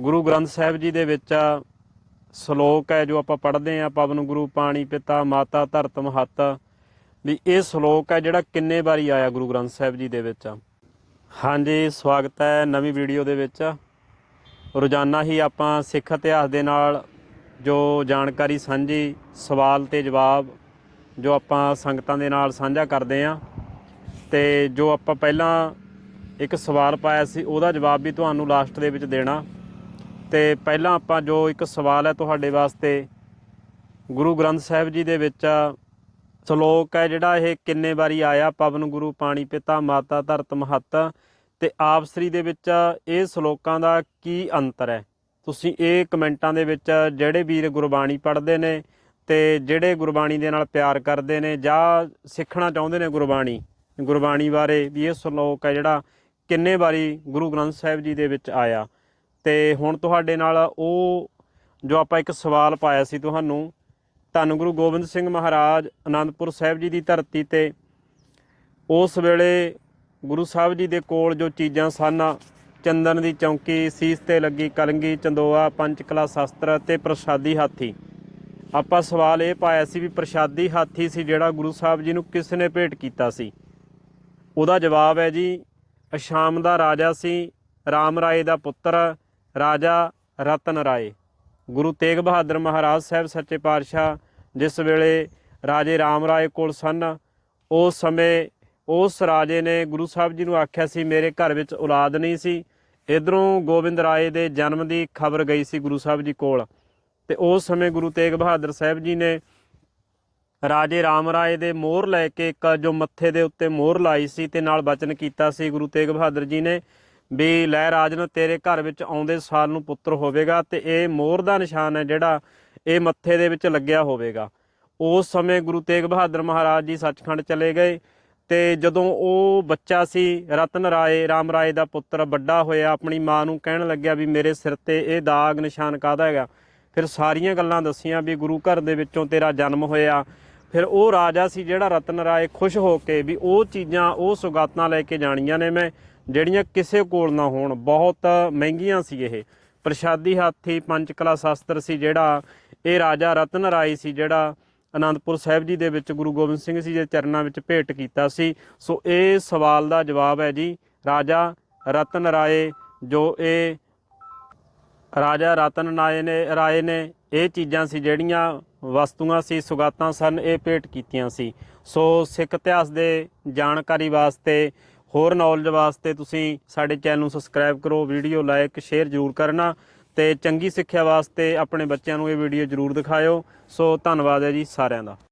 ਗੁਰੂ ਗ੍ਰੰਥ ਸਾਹਿਬ ਜੀ ਦੇ ਵਿੱਚ ਸ਼ਲੋਕ ਹੈ ਜੋ ਆਪਾਂ ਪੜ੍ਹਦੇ ਆ ਪਵਨ ਗੁਰੂ, ਪਾਣੀ ਪਿਤਾ, ਮਾਤਾ, ਧਰਤ, ਮਹੱਤ। ਵੀ ਇਹ ਸ਼ਲੋਕ ਹੈ ਜਿਹੜਾ ਕਿੰਨੇ ਵਾਰੀ ਆਇਆ ਗੁਰੂ ਗ੍ਰੰਥ ਸਾਹਿਬ ਜੀ ਦੇ ਵਿੱਚ ਹਾਂਜੀ, ਸਵਾਗਤ ਹੈ ਨਵੀਂ ਵੀਡੀਓ ਦੇ ਵਿੱਚ। ਰੋਜ਼ਾਨਾ ਹੀ ਆਪਾਂ ਸਿੱਖ ਇਤਿਹਾਸ ਦੇ ਨਾਲ ਜੋ ਜਾਣਕਾਰੀ ਸਾਂਝੀ, ਸਵਾਲ ਤੇ ਜਵਾਬ ਜੋ ਆਪਾਂ ਸੰਗਤਾਂ ਦੇ ਨਾਲ ਸਾਂਝਾ ਕਰਦੇ ਆਂ ਤੇ ਜੋ ਆਪਾਂ ਪਹਿਲਾਂ ਇੱਕ ਸਵਾਲ ਪਾਇਆ ਸੀ, ਉਹਦਾ ਜਵਾਬ ਵੀ ਤੁਹਾਨੂੰ ਲਾਸਟ ਦੇ ਵਿੱਚ ਦੇਣਾ। ਤੇ ਪਹਿਲਾਂ ਆਪਾਂ ਜੋ ਇੱਕ ਸਵਾਲ ਹੈ ਤੁਹਾਡੇ ਵਾਸਤੇ, ਗੁਰੂ ਗ੍ਰੰਥ ਸਾਹਿਬ ਜੀ ਦੇ ਵਿੱਚ ਸ਼ਲੋਕ ਹੈ ਜਿਹੜਾ ਇਹ ਕਿੰਨੇ ਵਾਰੀ ਆਇਆ, ਪਵਨ ਗੁਰੂ, ਪਾਣੀ ਪਿਤਾ, ਮਾਤਾ ਧਰਤ ਮਹੱਤ, ਤੇ ਆਪਸਰੀ ਦੇ ਵਿੱਚ ਇਹ ਸ਼ਲੋਕਾਂ ਦਾ ਕੀ ਅੰਤਰ ਹੈ? ਤੁਸੀਂ ਇਹ ਕਮੈਂਟਾਂ ਦੇ ਵਿੱਚ ਜਿਹੜੇ ਵੀਰ ਗੁਰਬਾਣੀ ਪੜ੍ਹਦੇ ਨੇ ਤੇ ਜਿਹੜੇ ਗੁਰਬਾਣੀ ਦੇ ਨਾਲ ਪਿਆਰ ਕਰਦੇ ਨੇ ਜਾਂ ਸਿੱਖਣਾ ਚਾਹੁੰਦੇ ਨੇ ਗੁਰਬਾਣੀ ਗੁਰਬਾਣੀ ਬਾਰੇ ਵੀ ਇਹ ਸ਼ਲੋਕ ਹੈ ਜਿਹੜਾ ਕਿੰਨੇ ਵਾਰੀ ਗੁਰੂ ਗ੍ਰੰਥ ਸਾਹਿਬ ਜੀ ਦੇ ਵਿੱਚ ਆਇਆ। ਤੇ ਹੁਣ ਤੁਹਾਡੇ ਨਾਲ ਉਹ ਜੋ ਆਪਾਂ ਇੱਕ ਸਵਾਲ ਪਾਇਆ ਸੀ ਤੁਹਾਨੂੰ, ਧੰਨ ਗੁਰੂ ਗੋਬਿੰਦ ਸਿੰਘ ਮਹਾਰਾਜ ਆਨੰਦਪੁਰ ਸਾਹਿਬ ਜੀ ਦੀ ਧਰਤੀ ਤੇ, ਉਸ ਵੇਲੇ ਗੁਰੂ ਸਾਹਿਬ ਜੀ ਦੇ ਕੋਲ ਜੋ ਚੀਜ਼ਾਂ ਸਨ, ਚੰਦਨ ਦੀ ਚੌਂਕੀ, ਸੀਸ ਤੇ ਲੱਗੀ ਕਲੰਗੀ, ਚੰਦੋਆ, ਪੰਚਕਲਾ ਸ਼ਸਤਰ ਤੇ ਪ੍ਰਸ਼ਾਦੀ ਹਾਥੀ। ਆਪਾਂ ਸਵਾਲ ਇਹ ਪਾਇਆ ਸੀ ਵੀ ਪ੍ਰਸ਼ਾਦੀ ਹਾਥੀ ਸੀ ਜਿਹੜਾ ਗੁਰੂ ਸਾਹਿਬ ਜੀ ਨੂੰ ਕਿਸ ਨੇ ਭੇਟ ਕੀਤਾ ਸੀ? ਉਹਦਾ ਜਵਾਬ ਹੈ ਜੀ, ਅਸ਼ਾਮ ਦਾ ਰਾਜਾ ਸੀ, ਰਾਮ ਰਾਏ ਦਾ ਪੁੱਤਰ ਰਾਜਾ ਰਤਨ ਰਾਏ। ਗੁਰੂ ਤੇਗ ਬਹਾਦਰ ਮਹਾਰਾਜ ਸਾਹਿਬ ਸੱਚੇ ਪਾਤਸ਼ਾਹ ਜਿਸ ਵੇਲੇ ਰਾਜੇ ਰਾਮ ਰਾਏ ਕੋਲ ਸਨ ਉਸ ਸਮੇਂ ਉਸ ਰਾਜੇ ਨੇ ਗੁਰੂ ਸਾਹਿਬ ਜੀ ਨੂੰ ਆਖਿਆ ਸੀ, ਮੇਰੇ ਘਰ ਵਿੱਚ ਔਲਾਦ ਨਹੀਂ ਸੀ। ਇਧਰੋਂ ਗੋਬਿੰਦ ਰਾਏ ਦੇ ਜਨਮ ਦੀ ਖਬਰ ਗਈ ਸੀ ਗੁਰੂ ਸਾਹਿਬ ਜੀ ਕੋਲ। ਤੇ ਉਸ ਸਮੇਂ ਗੁਰੂ ਤੇਗ ਬਹਾਦਰ ਸਾਹਿਬ ਜੀ ਨੇ ਰਾਜੇ ਰਾਮ ਰਾਏ ਦੇ ਮੋਹਰ ਲੈ ਕੇ ਇੱਕ ਜੋ ਮੱਥੇ ਦੇ ਉੱਤੇ ਮੋਹਰ ਲਾਈ ਸੀ ਤੇ ਨਾਲ ਬਚਨ ਕੀਤਾ ਸੀ, ਗੁਰੂ ਤੇਗ ਬਹਾਦਰ ਜੀ ਨੇ ਵੀ ਲੈ ਰਾਜਨ ਤੇਰੇ ਘਰ ਵਿੱਚ ਆਉਂਦੇ ਸਾਲ ਨੂੰ ਪੁੱਤਰ ਹੋਵੇਗਾ ਤੇ ਇਹ ਮੋਹਰ ਦਾ ਨਿਸ਼ਾਨ ਹੈ ਜਿਹੜਾ ਇਹ ਮੱਥੇ ਦੇ ਵਿੱਚ ਲੱਗਿਆ ਹੋਵੇਗਾ। ਉਸ ਸਮੇਂ ਗੁਰੂ ਤੇਗ ਬਹਾਦਰ ਮਹਾਰਾਜ ਜੀ ਸੱਚਖੰਡ ਚਲੇ ਗਏ ਤੇ ਜਦੋਂ ਉਹ ਬੱਚਾ ਸੀ, ਰਤਨ ਰਾਏ, ਰਾਮ ਰਾਏ ਦਾ ਪੁੱਤਰ ਵੱਡਾ ਹੋਇਆ, ਆਪਣੀ ਮਾਂ ਨੂੰ ਕਹਿਣ ਲੱਗਿਆ ਵੀ ਮੇਰੇ ਸਿਰ ਤੇ ਇਹ ਦਾਗ ਨਿਸ਼ਾਨ ਕਾਹਦਾ ਹੈਗਾ? ਫਿਰ ਸਾਰੀਆਂ ਗੱਲਾਂ ਦੱਸੀਆਂ ਵੀ ਗੁਰੂ ਘਰ ਦੇ ਵਿੱਚੋਂ ਤੇਰਾ ਜਨਮ ਹੋਇਆ। ਫਿਰ ਉਹ ਰਾਜਾ ਸੀ ਜਿਹੜਾ ਰਤਨ ਰਾਏ ਖੁਸ਼ ਹੋ ਕੇ ਵੀ ਉਹ ਚੀਜ਼ਾਂ, ਉਹ ਸੁਗਾਤਾਂ ਲੈ ਕੇ ਜਾਣੀਆਂ ਨੇ ਮੈਂ, ਜਿਹੜੀਆਂ ਕਿਸੇ ਕੋਲ ਨਾ ਹੋਣ। ਬਹੁਤ ਮਹਿੰਗੀਆਂ ਸੀ ਇਹ। ਪ੍ਰਸ਼ਾਦੀ ਹਾਥੀ, ਪੰਚਕਲਾ ਸ਼ਾਸਤਰ ਸੀ ਜਿਹੜਾ, ਇਹ ਰਾਜਾ ਰਤਨ ਰਾਏ ਸੀ ਜਿਹੜਾ ਅਨੰਦਪੁਰ ਸਾਹਿਬ ਜੀ ਦੇ ਵਿੱਚ, ਗੁਰੂ ਗੋਬਿੰਦ ਸਿੰਘ ਜੀ ਦੇ ਚਰਨਾਂ ਵਿੱਚ ਭੇਟ ਕੀਤਾ ਸੀ। ਸੋ ਇਹ ਸਵਾਲ ਦਾ ਜਵਾਬ ਹੈ ਜੀ, ਰਾਜਾ ਰਤਨ ਰਾਏ, ਜੋ ਇਹ ਰਾਜਾ ਰਤਨ ਨਾਏ ਨੇ, ਰਾਏ ਨੇ ਇਹ ਚੀਜ਼ਾਂ ਸੀ ਜਿਹੜੀਆਂ ਵਸਤੂਆਂ ਸੀ, ਸੁਗਾਤਾਂ ਸਨ, ਇਹ ਭੇਟ ਕੀਤੀਆਂ ਸੀ। ਸੋ ਸਿੱਖ ਇਤਿਹਾਸ ਦੇ ਜਾਣਕਾਰੀ ਵਾਸਤੇ, ਹੋਰ ਨੌਲੇਜ ਵਾਸਤੇ ਤੁਸੀਂ ਸਾਡੇ ਚੈਨਲ ਨੂੰ ਸਬਸਕ੍ਰਾਈਬ ਕਰੋ ਵੀਡੀਓ ਲਾਈਕ ਸ਼ੇਅਰ ਜ਼ਰੂਰ ਕਰਨਾ ਤੇ ਚੰਗੀ ਸਿੱਖਿਆ ਵਾਸਤੇ ਆਪਣੇ ਬੱਚਿਆਂ ਨੂੰ ਇਹ ਵੀਡੀਓ ਜ਼ਰੂਰ ਦਿਖਾਇਓ। ਸੋ ਧੰਨਵਾਦ ਹੈ ਜੀ ਸਾਰਿਆਂ ਦਾ।